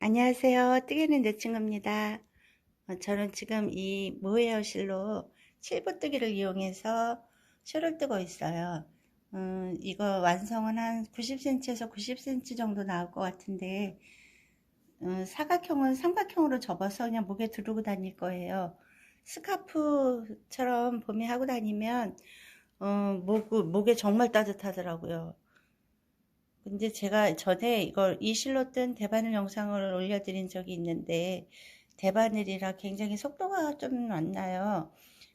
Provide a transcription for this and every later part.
안녕하세요. 뜨개는 내 친구입니다. 어, 저는 지금 이 모헤어 실로 칠보뜨기를 이용해서 실을 뜨고 있어요. 음, 이거 완성은 한 90cm에서 90cm 정도 나올 것 같은데 음, 사각형은 삼각형으로 접어서 그냥 목에 두르고 다닐 거예요. 스카프처럼 봄에 하고 다니면 어, 목, 목에 정말 따뜻하더라고요. 근데 제가 전에 이걸 이 실로 뜬 대바늘 영상을 올려드린 적이 있는데 대바늘이라 굉장히 속도가 좀 안 나요.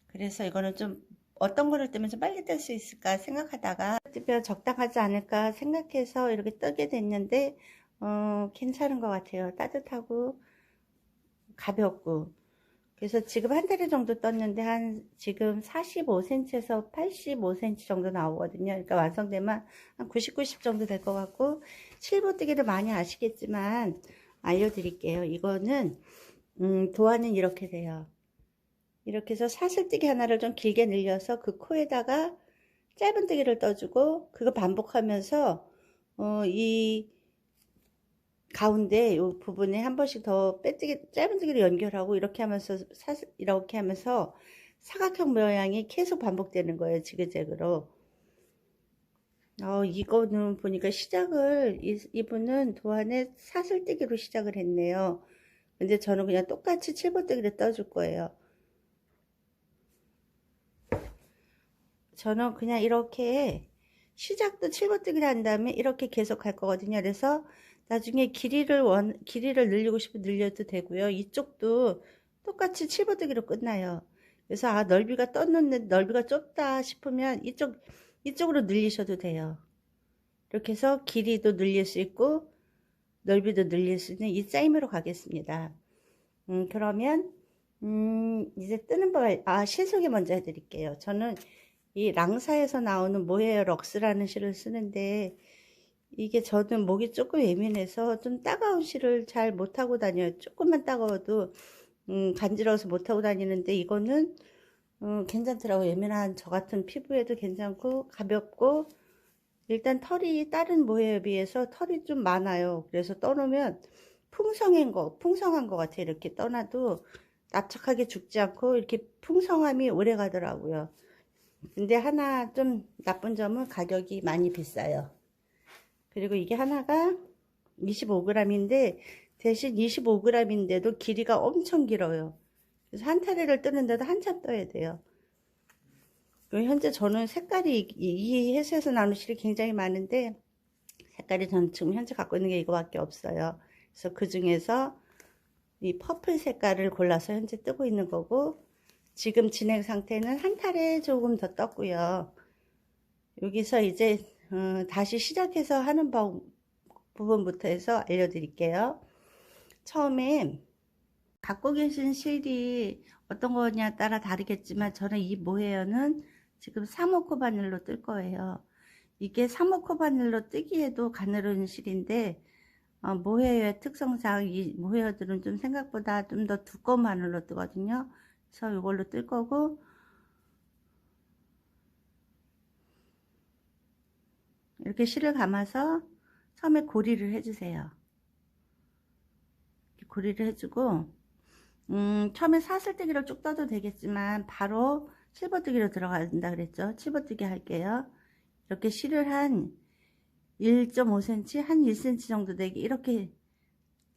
그래서 이거는 좀 어떤 거를 뜨면 좀 빨리 뜰 수 있을까 생각하다가 뜨면 적당하지 않을까 생각해서 이렇게 뜨게 됐는데 어, 괜찮은 것 같아요. 따뜻하고 가볍고 그래서 지금 한 다리 정도 떴는데 한 지금 45cm에서 85cm 정도 나오거든요. 그러니까 완성되면 한 90, 90 정도 될 것 같고 실보뜨기를 많이 아시겠지만 알려드릴게요. 이거는 음, 도안은 이렇게 돼요. 이렇게 해서 사슬뜨기 하나를 좀 길게 늘려서 그 코에다가 짧은 뜨기를 떠주고 그거 반복하면서 어, 이 가운데 이 부분에 한 번씩 더 빼뜨기 짧은 뜨기를 연결하고 이렇게 하면서 사, 이렇게 하면서 사각형 모양이 계속 반복되는 거예요 지그재그로. 어, 이거는 보니까 시작을 이, 이분은 도안에 사슬뜨기로 시작을 했네요. 근데 저는 그냥 똑같이 칠보뜨기를 떠줄 거예요. 저는 그냥 이렇게 시작도 칠보뜨기를 한 다음에 이렇게 계속 할 거거든요. 그래서 나중에 길이를 원, 길이를 늘리고 싶으면 늘려도 되고요. 이쪽도 똑같이 칠보뜨기로 끝나요. 그래서 아 넓이가 떴는데 넓이가 좁다 싶으면 이쪽 이쪽으로 늘리셔도 돼요. 이렇게 해서 길이도 늘릴 수 있고 넓이도 늘릴 수 있는 이 사임으로 가겠습니다. 음, 그러면 음, 이제 뜨는 법, 아, 실 소개 먼저 해드릴게요. 저는 이 랑사에서 나오는 모헤어 럭스라는 실을 쓰는데 이게 저는 목이 조금 예민해서 좀 따가운 실을 잘 못하고 다녀요. 조금만 따가워도 음, 간지러워서 못하고 다니는데 이거는 음, 괜찮더라고요. 예민한 저 같은 피부에도 괜찮고 가볍고 일단 털이 다른 모해에 비해서 털이 좀 많아요. 그래서 떠놓으면 풍성한 거, 풍성한 것 같아요. 이렇게 떠나도 납작하게 죽지 않고 이렇게 풍성함이 오래 가더라고요. 근데 하나 좀 나쁜 점은 가격이 많이 비싸요. 그리고 이게 하나가 25g인데 대신 25g인데도 길이가 엄청 길어요. 그래서 한 타리를 뜨는데도 한참 떠야 돼요. 현재 저는 색깔이 이 회사에서 나오는 실이 굉장히 많은데 색깔이 저는 지금 현재 갖고 있는 게 이거밖에 없어요. 그래서 그 중에서 이 퍼플 색깔을 골라서 현재 뜨고 있는 거고 지금 진행 상태는 한 탈에 조금 더 떴고요. 여기서 이제 어, 다시 시작해서 하는 법, 부분부터 해서 알려드릴게요. 처음에 갖고 계신 실이 어떤 거냐 따라 다르겠지만 저는 이 모헤어는 지금 3호 바늘로 뜰 거예요. 이게 3호 바늘로 뜨기에도 가늘은 실인데 어, 모헤어의 특성상 이 모헤어들은 좀 생각보다 좀 더 두꺼운 바늘로 뜨거든요. 그래서 이걸로 뜰 거고 이렇게 실을 감아서 처음에 고리를 해주세요. 고리를 해주고 음, 처음에 사슬뜨기로 쭉 떠도 되겠지만 바로 실버뜨기로 들어간다 그랬죠. 실버뜨기 할게요. 이렇게 실을 한 1.5cm, 한 1cm 정도 되게 이렇게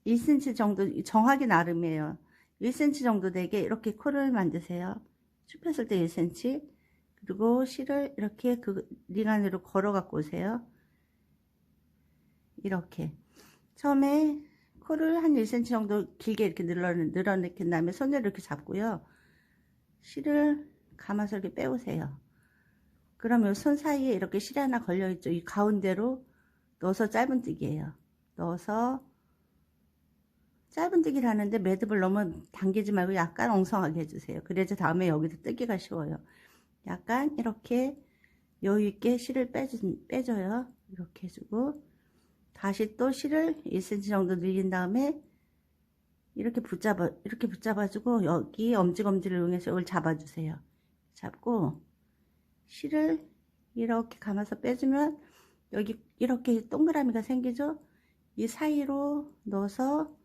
1cm 정도 정확히 나름이에요. 1cm 정도 되게 이렇게 코를 만드세요. 춥혔을 때 1cm 그리고 실을 이렇게 그 링 안으로 걸어 갖고 오세요. 이렇게 처음에 코를 한 1cm 정도 길게 이렇게 늘어, 늘어내킨 다음에 손으로 이렇게 잡고요. 실을 감아서 이렇게 빼오세요. 그러면 손 사이에 이렇게 실이 하나 걸려있죠. 이 가운데로 넣어서 짧은뜨기예요. 넣어서 짧은뜨기를 하는데 매듭을 너무 당기지 말고 약간 엉성하게 해주세요. 그래야지 다음에 여기도 뜨기가 쉬워요. 약간 이렇게 여유있게 실을 빼주, 빼줘요. 이렇게 해주고 다시 또 실을 1cm 정도 늘린 다음에 이렇게 붙잡아 이렇게 붙잡아주고 여기 엄지검지를 이용해서 이걸 잡아주세요. 잡고 실을 이렇게 감아서 빼주면 여기 이렇게 동그라미가 생기죠. 이 사이로 넣어서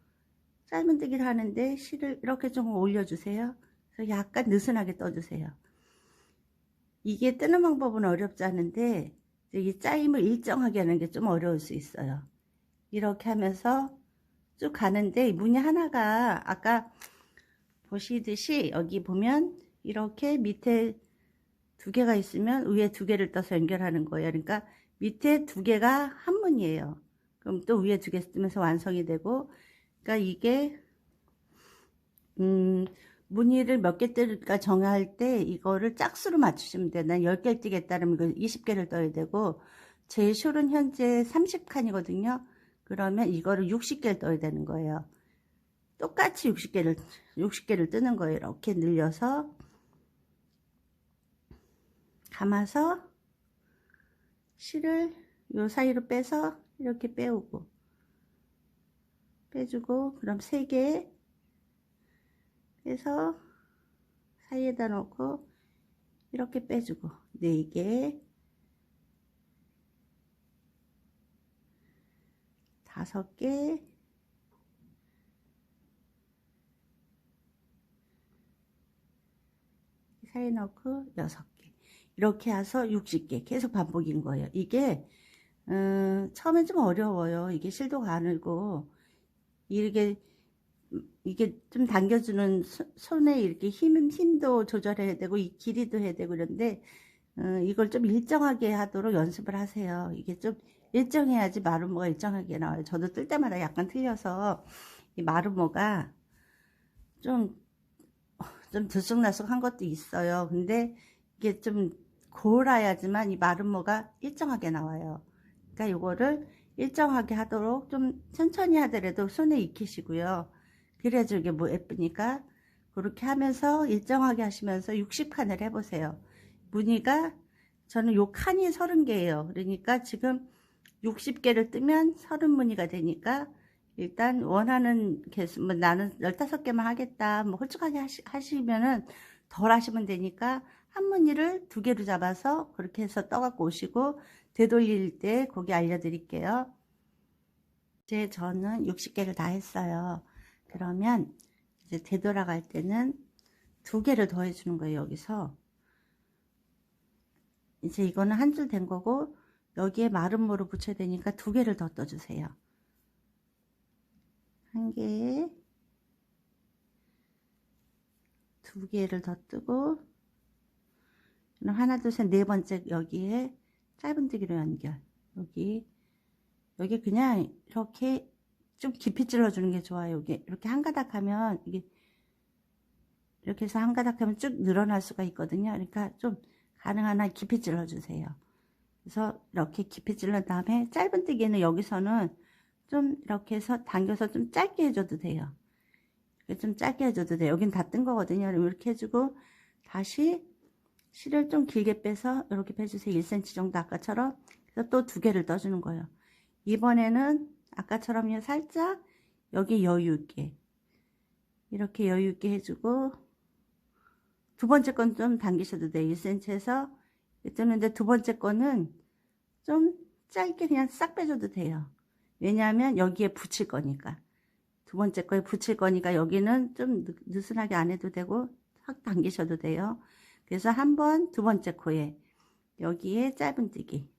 짧은뜨기를 하는데 실을 이렇게 좀 올려주세요. 그래서 약간 느슨하게 떠주세요. 이게 뜨는 방법은 어렵지 않은데 이 짜임을 일정하게 하는 게 좀 어려울 수 있어요. 이렇게 하면서 쭉 가는데 이 무늬 하나가 아까 보시듯이 여기 보면 이렇게 밑에 두 개가 있으면 위에 두 개를 떠서 연결하는 거예요. 그러니까 밑에 두 개가 한 문이에요. 그럼 또 위에 두개 쓰면서 완성이 되고 그러니까 이게 음 무늬를 몇 개 뜰까 정할 때 이거를 짝수로 맞추시면 돼요. 난 10개를 뜨겠다면 이거 20개를 떠야 되고 제 숄은 현재 30칸이거든요. 그러면 이거를 60개를 떠야 되는 거예요. 똑같이 60개를 60개를 뜨는 거예요. 이렇게 늘려서 감아서 실을 요 사이로 빼서 이렇게 빼오고 빼주고 그럼 3개 빼서 사이에다 놓고 이렇게 빼주고 4개. 다섯 개. 사이 넣고 여섯 개. 이렇게 해서 60개. 계속 반복인 거예요. 이게 음, 처음엔 좀 어려워요. 이게 실도 가늘고 이게 이게 좀 당겨주는 소- 손에 이렇게 힘, 힘도 조절해야 되고 이 길이도 해야 되고 그런데 어, 이걸 좀 일정하게 하도록 연습을 하세요 이게 좀 일정해야지 마름모가 일정하게 나와요 저도 뜰 때마다 약간 틀려서 이 마름모가 좀 좀 들쑥날쑥한 것도 있어요. 근데 이게 좀 고라야지만 이 마름모가 일정하게 나와요. 그러니까 이거를 일정하게 하도록 좀 천천히 하더라도 손에 익히시고요. 그래야지 이게 뭐 예쁘니까 그렇게 하면서 일정하게 하시면서 60칸을 해보세요. 무늬가 저는 요 칸이 30개예요. 그러니까 지금 60개를 뜨면 30무늬가 되니까 일단 원하는 개수 뭐 나는 15개만 하겠다 뭐 홀쭉하게 하시, 하시면은 덜 하시면 되니까 한 무늬를 두 개로 잡아서 그렇게 해서 떠갖고 오시고 되돌릴 때 거기 알려드릴게요 이제 저는 60개를 다 했어요 그러면 이제 되돌아갈 때는 두 개를 더 해 주는 거예요 여기서. 이제 이거는 한 줄 된 거고 여기에 마름모로 붙여야 되니까 두 개를 더 떠주세요. 한 개에 두 개를 더 뜨고 그럼 하나 둘 셋 네 번째 여기에 짧은뜨기로 연결. 여기 여기 그냥 이렇게 좀 깊이 찔러 주는 게 좋아요 여기 이렇게 한 가닥 하면 이게 이렇게 해서 한 가닥 하면 쭉 늘어날 수가 있거든요 그러니까 좀 가능한 한 깊이 찔러 주세요 그래서 이렇게 깊이 찔른 다음에 짧은 뜨기는 여기서는 좀 이렇게 해서 당겨서 좀 짧게 해줘도 돼요. 좀 짧게 해줘도 돼요. 여긴 다 뜬 거거든요. 이렇게 해주고 다시 실을 좀 길게 빼서 이렇게 빼주세요. 1cm 정도 아까처럼. 그래서 또 두 개를 떠주는 거예요. 이번에는 아까처럼 살짝 여기 여유 있게. 이렇게 여유 있게 해주고 두 번째 건 좀 당기셔도 돼요. 1cm에서. 뜨는데 두 번째 거는 좀 짧게 그냥 싹 빼줘도 돼요. 왜냐하면 여기에 붙일 거니까. 두 번째 거에 붙일 거니까 여기는 좀 느- 느슨하게 안 해도 되고 확 당기셔도 돼요. 그래서 한 번 두 번째 코에 여기에 짧은뜨기.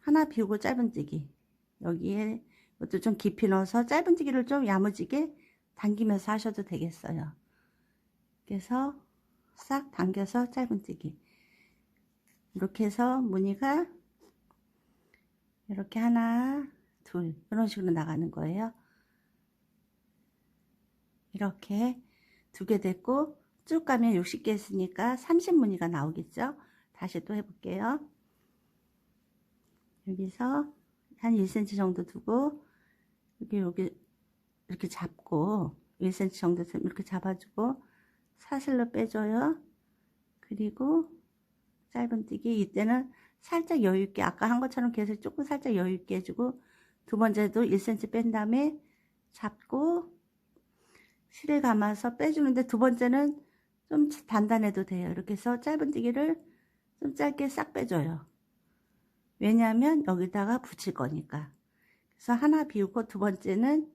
하나 비우고 짧은뜨기 여기에 이것도 좀 깊이 넣어서 짧은뜨기를 좀 야무지게 당기면서 하셔도 되겠어요. 그래서 싹 당겨서 짧은뜨기. 이렇게 해서 무늬가 이렇게 하나 둘 이런 식으로 나가는 거예요. 이렇게 두 개 됐고 쭉 가면 60개 했으니까 30무늬가 나오겠죠? 다시 또 해볼게요. 여기서 한 1cm 정도 두고 여기 여기 이렇게 잡고 1cm 정도 이렇게 잡아주고 사슬로 빼줘요. 그리고 짧은뜨기 이때는 살짝 여유있게 아까 한 것처럼 계속 조금 살짝 여유있게 해주고 두 번째도 1cm 뺀 다음에 잡고 실을 감아서 빼주는데 두 번째는 좀 단단해도 돼요. 이렇게 해서 짧은뜨기를 좀 짧게 싹 빼줘요 왜냐하면 여기다가 붙일 거니까. 그래서 하나 비우고 두 번째는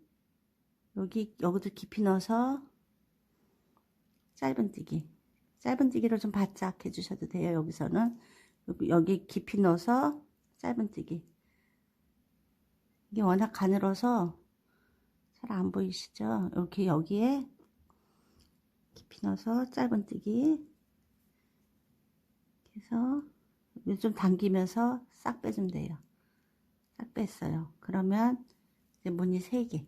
여기 여기도 깊이 넣어서 짧은뜨기. 짧은뜨기로 좀 바짝 해주셔도 돼요 여기서는. 여기, 깊이 넣어서 짧은뜨기. 이게 워낙 가늘어서 잘 안 보이시죠? 이렇게 여기에 깊이 넣어서 짧은뜨기. 해서 여기 좀 당기면서 싹 빼주면 돼요. 싹 뺐어요. 그러면 이제 무늬 3개.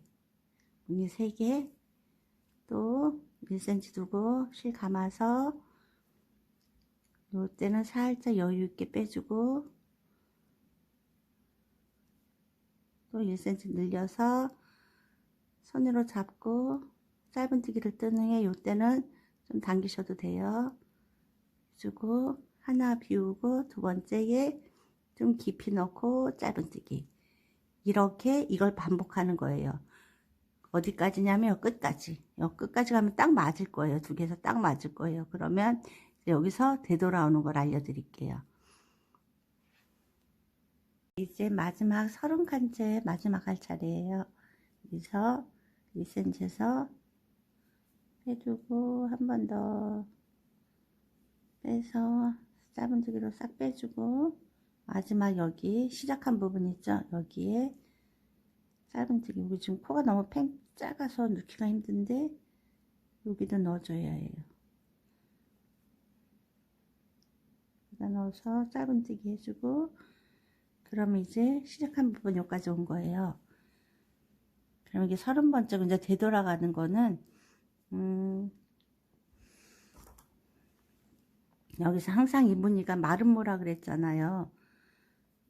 무늬 3개 또 1cm 두고 실 감아서 요때는 살짝 여유 있게 빼주고 또 1cm 늘려서 손으로 잡고 짧은뜨기를 뜨는 게 요때는 좀 당기셔도 돼요. 주고 하나 비우고 두 번째에 좀 깊이 넣고 짧은뜨기 이렇게 이걸 반복하는 거예요. 어디까지냐면 요 끝까지. 요 끝까지 가면 딱 맞을 거예요. 두 개에서 딱 맞을 거예요. 그러면 여기서 되돌아오는 걸 알려드릴게요. 이제 마지막 서른 칸째 마지막 할 차례예요. 여기서 2cm에서 빼주고 한 번 더. 빼서 짧은뜨기로 싹 빼주고 마지막 여기 시작한 부분 있죠? 여기에 짧은뜨기. 여기 지금 코가 너무 팽 작아서 넣기가 힘든데 여기도 넣어줘야 해요. 여기다 넣어서 짧은뜨기 해주고 그러면 이제 시작한 부분 여기까지 온 거예요. 그럼 이게 서른 번째 이제 되돌아가는 거는 음 여기서 항상 이 무늬가 마른 모라 그랬잖아요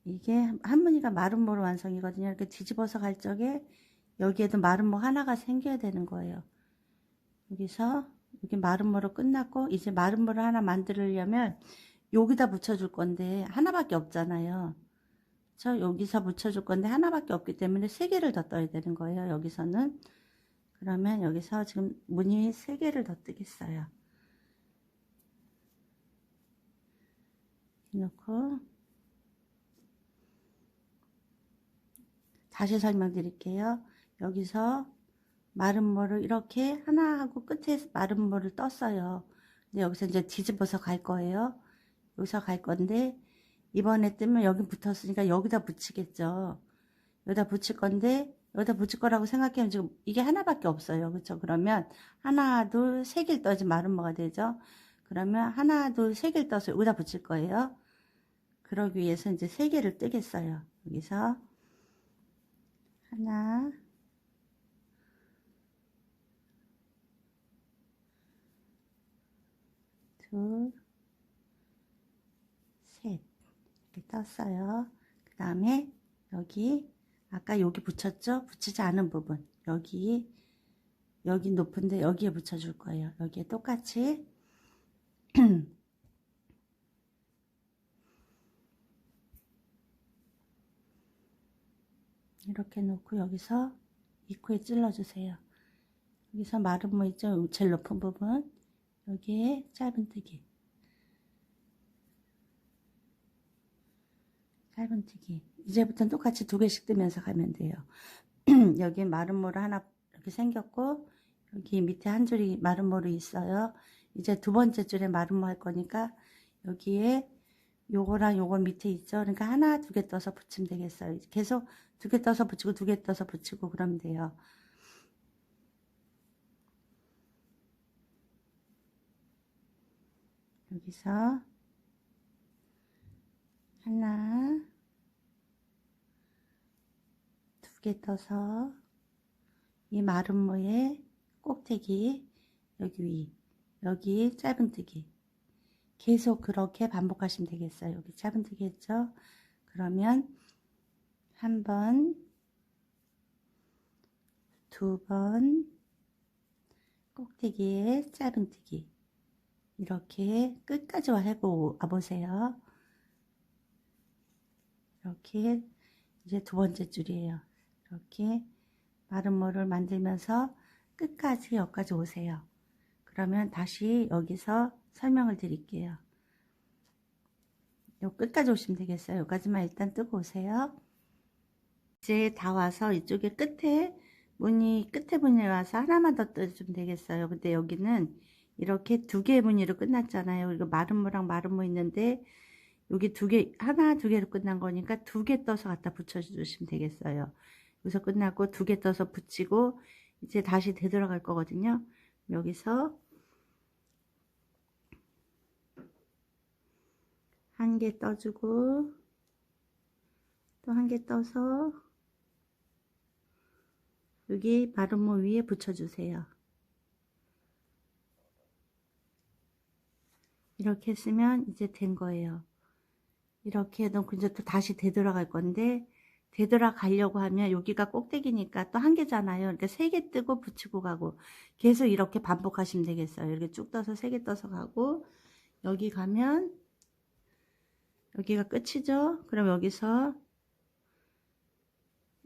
이게 한 무늬가 마른 모로 완성이거든요. 이렇게 뒤집어서 갈 적에 여기에도 마른 모 하나가 생겨야 되는 거예요. 여기서 여기 마른 모로 끝났고 이제 마른 모를 하나 만들려면 여기다 붙여줄 건데 하나밖에 없잖아요. 저 여기서 붙여줄 건데 하나밖에 없기 때문에 세 개를 더 떠야 되는 거예요. 여기서는 그러면 여기서 지금 무늬 세 개를 더 뜨겠어요. 넣고 다시 설명드릴게요. 여기서 마른 모를 이렇게 하나 하고 끝에 마른 모를 떴어요. 근데 여기서 이제 뒤집어서 갈 거예요. 여기서 갈 건데 이번에 뜨면 여기 붙었으니까 여기다 붙이겠죠. 여기다 붙일 건데 여기다 붙일 거라고 생각하면 지금 이게 하나밖에 없어요. 그렇죠? 그러면 하나, 둘, 세 개를 떠야지 마른 모가 되죠. 그러면 하나, 둘, 세 개를 떠서 여기다 붙일 거예요. 그러기 위해서 이제 세 개를 뜨겠어요. 여기서 하나 둘 셋. 이렇게 떴어요. 그 다음에 여기 아까 여기 붙였죠? 붙이지 않은 부분. 여기 여기 높은데 여기에 붙여 줄 거예요. 여기에 똑같이 이렇게 놓고 여기서 입구에 찔러주세요. 여기서 마른 모 있죠? 제일 높은 부분 여기에 짧은뜨기 짧은뜨기 이제부터는 똑같이 두 개씩 뜨면서 가면 돼요. 여기 마른 모를 하나 이렇게 생겼고 여기 밑에 한 줄이 마른 모로 있어요. 이제 두 번째 줄에 마른 모할 거니까 여기에 요거랑 요거 밑에 있죠. 그러니까 하나 두 개 떠서 붙이면 되겠어요. 계속 두 개 떠서 붙이고 두 개 떠서 붙이고 그러면 돼요. 여기서 하나 두 개 떠서 이 마른 모에 꼭대기 여기 위 여기 짧은뜨기 계속 그렇게 반복하시면 되겠어요. 여기 했죠? 그러면 한 번, 두 번, 꼭대기에 짧은뜨기 이렇게 끝까지 해보 보세요. 이렇게 이제 두 번째 줄이에요. 이렇게 마른 모를 만들면서 끝까지 여기까지 오세요. 그러면 다시 여기서 설명을 드릴게요. 요 끝까지 오시면 되겠어요. 여기까지만 일단 뜨고 오세요. 이제 다 와서 이쪽에 끝에 무늬 끝에 무늬 와서 하나만 더 떠주면 되겠어요. 근데 여기는 이렇게 두 개의 무늬로 끝났잖아요. 이거 마른 무 있는데 여기 두 개, 하나 두 개로 끝난 거니까 두 개 떠서 갖다 붙여주시면 되겠어요. 여기서 끝나고 두 개 떠서 붙이고 이제 다시 되돌아갈 거거든요. 여기서 한 개 떠주고 또 한 개 떠서 여기 마름모 위에 붙여주세요. 이렇게 했으면 이제 된 거예요. 이렇게 놓고 이제 또 다시 되돌아갈 건데 되돌아가려고 하면 여기가 꼭대기니까 또 한 개잖아요. 그러니까 세 개 뜨고 붙이고 가고 계속 이렇게 반복하시면 되겠어요. 이렇게 쭉 떠서 세 개 떠서 가고 여기 가면 여기가 끝이죠. 그럼 여기서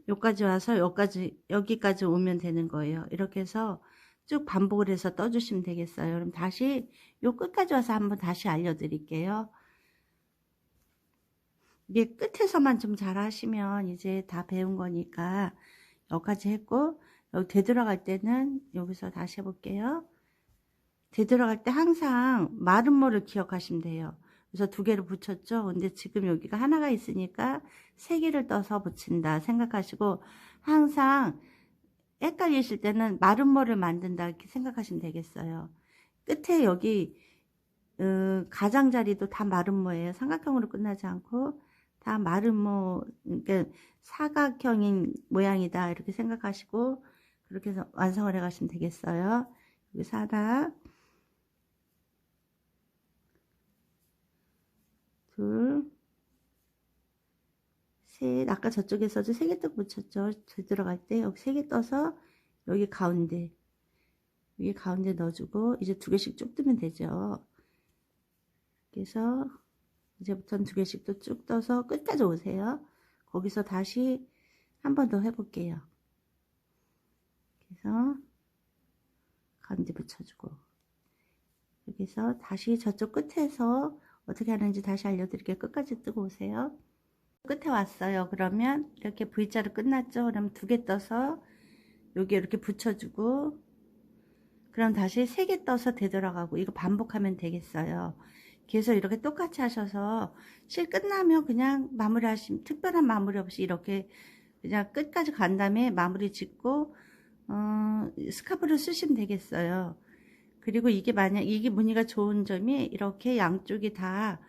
여기까지 와서 여기까지 여기까지 오면 되는 거예요. 이렇게 해서 쭉 반복을 해서 떠주시면 되겠어요. 그럼 다시 요 끝까지 와서 한번 다시 알려드릴게요. 이게 끝에서만 좀 잘 하시면 이제 다 배운 거니까 여기까지 했고 여기 되돌아갈 때는 여기서 다시 해볼게요. 되돌아갈 때 항상 마른 모를 기억하시면 돼요. 그래서 두 개를 붙였죠. 근데 지금 여기가 하나가 있으니까 세 개를 떠서 붙인다 생각하시고 항상 헷갈리실 때는 마른 모를 만든다 이렇게 생각하시면 되겠어요. 끝에 여기 어, 가장자리도 다 마른 모예요. 삼각형으로 끝나지 않고 다 마른 모, 그러니까 사각형인 모양이다 이렇게 생각하시고 그렇게 해서 완성을 해 가시면 되겠어요. 여기서 하나, 둘, 셋. 아까 저쪽에 서도 세개떠 붙였죠. 들어갈 때 여기 세 개 떠서 여기 가운데 여기 가운데 넣어주고 이제 두 개씩 쭉 뜨면 되죠. 그래서 이제부터는 두 개씩 또 쭉 떠서 끝까지 오세요. 거기서 다시 한 번 더 해볼게요. 그래서 가운데 붙여주고 여기서 다시 저쪽 끝에서 어떻게 하는지 다시 알려드릴게요. 끝까지 뜨고 오세요. 끝에 왔어요. 그러면 이렇게 V자로 끝났죠. 그럼 두 개 떠서 여기 이렇게 붙여주고 그럼 다시 세 개 떠서 되돌아가고 이거 반복하면 되겠어요. 계속 이렇게 똑같이 하셔서 실 끝나면 그냥 마무리 하시면 특별한 마무리 없이 이렇게 그냥 끝까지 간 다음에 마무리 짓고 어, 스카프를 쓰시면 되겠어요. 그리고 이게 만약 이게 무늬가 좋은 점이 이렇게 양쪽이 다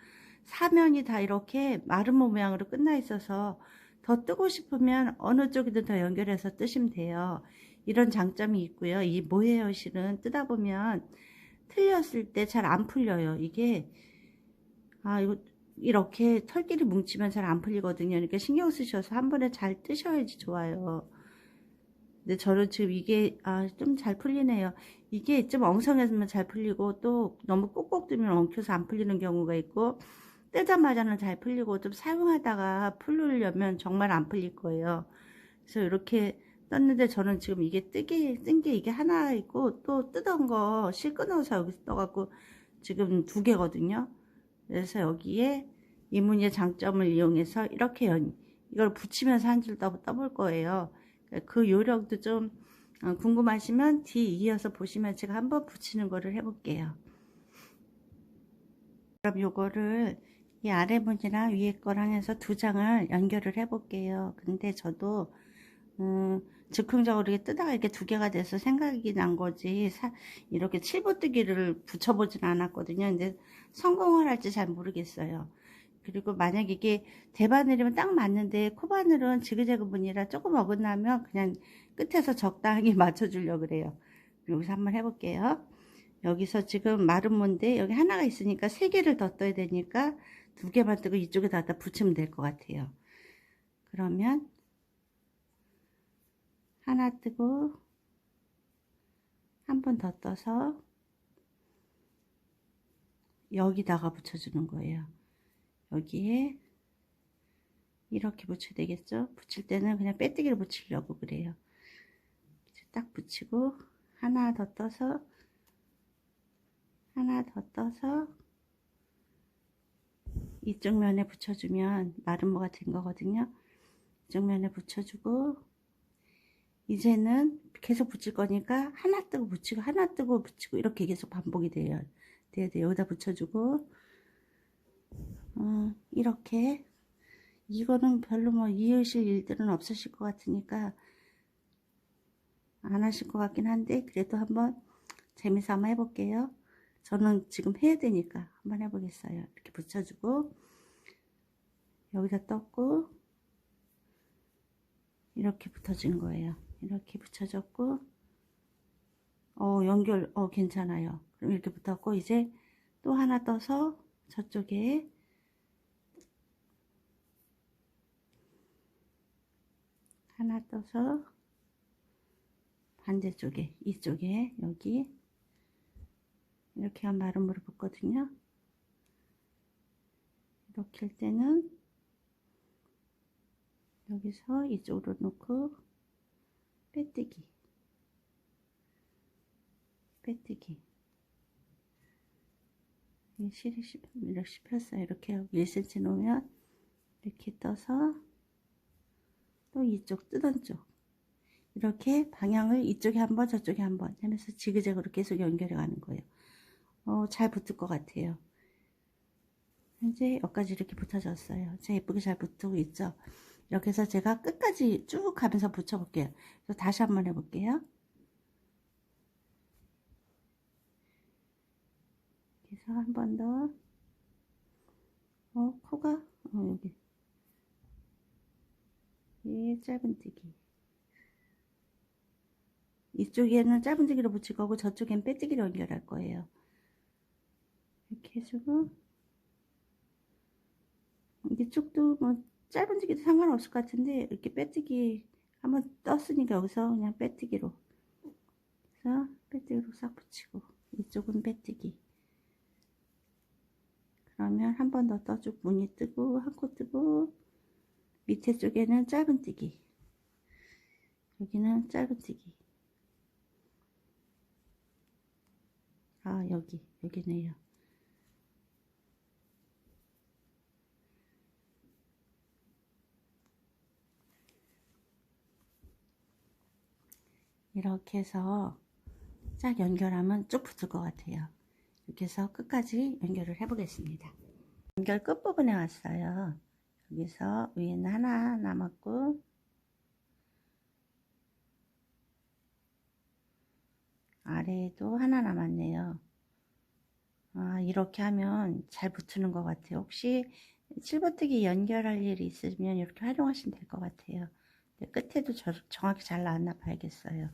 사면이 다 이렇게 마른 모양으로 끝나 있어서 더 뜨고 싶으면 어느 쪽이든 더 연결해서 뜨시면 돼요. 이런 장점이 있고요. 이 모헤어 실은 뜨다 보면 틀렸을 때 잘 안 풀려요. 이게 아 이거 이렇게 털끼리 뭉치면 잘 안 풀리거든요. 그러니까 신경 쓰셔서 한 번에 잘 뜨셔야지 좋아요. 근데 저는 지금 이게 아 좀 잘 풀리네요. 이게 좀 엉성해지면 잘 풀리고 또 너무 꼭꼭 뜨면 엉켜서 안 풀리는 경우가 있고 뜨자마자는 잘 풀리고 좀 사용하다가 풀리려면 정말 안 풀릴 거예요. 그래서 이렇게 떴는데 저는 지금 이게 뜨게 뜬게 이게 하나 있고 또 뜨던 거 실 끊어서 여기서 떠갖고 지금 두 개거든요. 그래서 여기에 이 무늬의 장점을 이용해서 이렇게 연, 이걸 붙이면서 한줄 떠볼 거예요. 그 요령도 좀 어, 궁금하시면 뒤 이어서 보시면 제가 한번 붙이는 거를 해볼게요. 그럼 요거를 이 아래 무늬랑 위에 거랑 해서 두 장을 연결을 해볼게요. 근데 저도 음, 즉흥적으로 이렇게 뜨다가 이렇게 두 개가 돼서 생각이 난 거지 사, 이렇게 칠보뜨기를 붙여보진 않았거든요. 근데 성공을 할지 잘 모르겠어요. 그리고 만약 이게 대바늘이면 딱 맞는데 코바늘은 지그재그 무늬라 조금 어긋나면 그냥 끝에서 적당히 맞춰주려고 그래요. 여기서 한번 해볼게요. 여기서 지금 마른 문데 여기 하나가 있으니까 세 개를 더 떠야 되니까 두 개만 뜨고 이쪽에다 다 붙이면 될 것 같아요. 그러면 하나 뜨고 한 번 더 떠서 여기다가 붙여주는 거예요. 여기에 이렇게 붙여야 되겠죠? 붙일 때는 그냥 빼뜨기를 붙이려고 그래요. 딱 붙이고 하나 더 떠서 하나 더 떠서 이쪽 면에 붙여주면 마름모가 된 거거든요. 이쪽 면에 붙여주고 이제는 계속 붙일 거니까 하나 뜨고 붙이고 하나 뜨고 붙이고 이렇게 계속 반복이 돼요. 돼야 돼. 여기다 붙여주고 어, 이렇게 이거는 별로 뭐 이으실 일들은 없으실 것 같으니까 안 하실 것 같긴 한데 그래도 한번 재미삼아 해볼게요. 저는 지금 해야 되니까 한번 해보겠어요. 이렇게 붙여주고 여기다 떴고 이렇게 붙어진 거예요. 이렇게 붙여졌고 어 연결 어 괜찮아요. 그럼 이렇게 붙었고 이제 또 하나 떠서 저쪽에 하나 떠서 반대쪽에 이쪽에 여기 이렇게 한 마름으로 붙거든요. 이렇게 할 때는 여기서 이쪽으로 놓고 빼뜨기 빼뜨기 이 실이 씹- 이렇게 씹혔어요. 이렇게 1cm 놓으면 이렇게 떠서 또 이쪽 뜨던 쪽 이렇게 방향을 이쪽에 한번 저쪽에 한번 하면서 지그재그로 계속 연결해 가는 거예요. 어, 잘 붙을 것 같아요. 현재 여기까지 이렇게 붙어졌어요. 제 예쁘게 잘 붙고 있죠. 이렇게 해서 제가 끝까지 쭉 가면서 붙여 볼게요. 그래서 다시 한번 해볼게요. 그래서 한 번 더. 어, 코가, 어, 여기. 예, 짧은뜨기. 이쪽에는 짧은뜨기로 붙일 거고 저쪽엔 빼뜨기로 연결할 거예요. 이렇게 해주고 이쪽도 뭐 짧은뜨기도 상관없을 것 같은데 이렇게 빼뜨기 한번 떴으니까 여기서 그냥 빼뜨기로 그래서 빼뜨기로 싹 붙이고 이쪽은 빼뜨기 그러면 한 번 더 떠주고 무늬 뜨고 한 코 뜨고 밑에 쪽에는 짧은뜨기 여기는 짧은뜨기 아 여기 여기네요 이렇게 해서 쫙 연결하면 쭉 붙을 것 같아요. 이렇게 해서 끝까지 연결을 해 보겠습니다. 연결 끝부분에 왔어요. 여기서 위에는 하나 남았고 아래에도 하나 남았네요. 아, 이렇게 하면 잘 붙는 것 같아요. 혹시 실버뜨기 연결할 일이 있으면 이렇게 활용하시면 될 것 같아요. 끝에도 저, 정확히 잘 나왔나 봐야겠어요.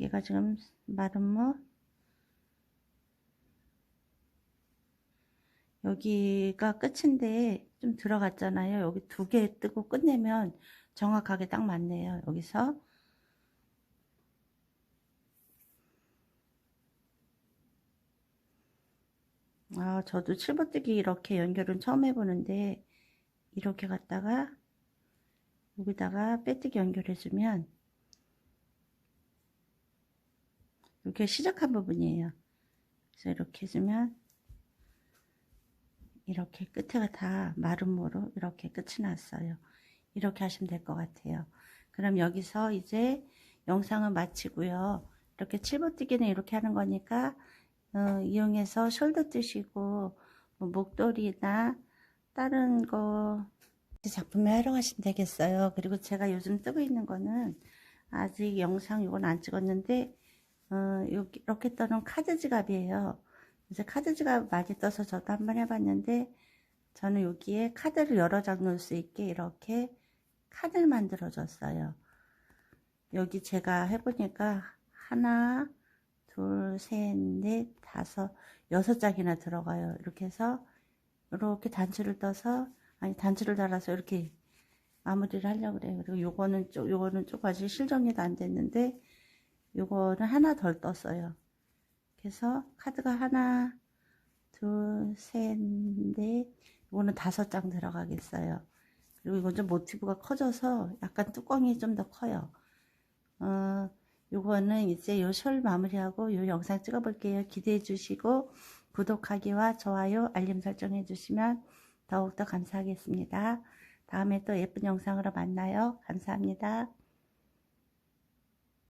얘가 지금 마름모 여기가 끝인데 좀 들어갔잖아요. 여기 두 개 뜨고 끝내면 정확하게 딱 맞네요. 여기서 아, 저도 칠보뜨기 이렇게 연결은 처음 해보는데 이렇게 갔다가 여기다가 빼뜨기 연결해주면 이렇게 시작한 부분이에요. 그래서 이렇게 해주면 이렇게 끝에가 다 마름모로 이렇게 끝이 났어요. 이렇게 하시면 될 것 같아요. 그럼 여기서 이제 영상을 마치고요. 이렇게 칠보뜨기는 이렇게 하는 거니까 어, 이용해서 숄더 뜨시고 뭐 목도리나 다른 거 작품에 활용하시면 되겠어요. 그리고 제가 요즘 뜨고 있는 거는 아직 영상 이건 안 찍었는데 어, 이렇게 떠는 카드 지갑이에요. 이제 카드 지갑 많이 떠서 저도 한번 해봤는데 저는 여기에 카드를 여러 장 넣을 수 있게 이렇게 카드를 만들어 줬어요. 여기 제가 해보니까 하나, 둘, 셋, 넷, 다섯, 여섯 장이나 들어가요. 이렇게 해서 이렇게 단추를 떠서 아니 단추를 달아서 이렇게 마무리를 하려고 그래요. 그리고 요거는 쪽 요거는 쪽 아직 실정리도 안 됐는데 요거는 하나 덜 떴어요. 그래서 카드가 하나, 둘, 셋, 넷, 요거는 다섯 장 들어가겠어요. 그리고 이건 좀 모티브가 커져서 약간 뚜껑이 좀 더 커요. 어, 요거는 이제 요 셜 마무리하고 요 영상 찍어 볼게요. 기대해 주시고 구독하기와 좋아요, 알림 설정해 주시면 더욱더 감사하겠습니다. 다음에 또 예쁜 영상으로 만나요. 감사합니다.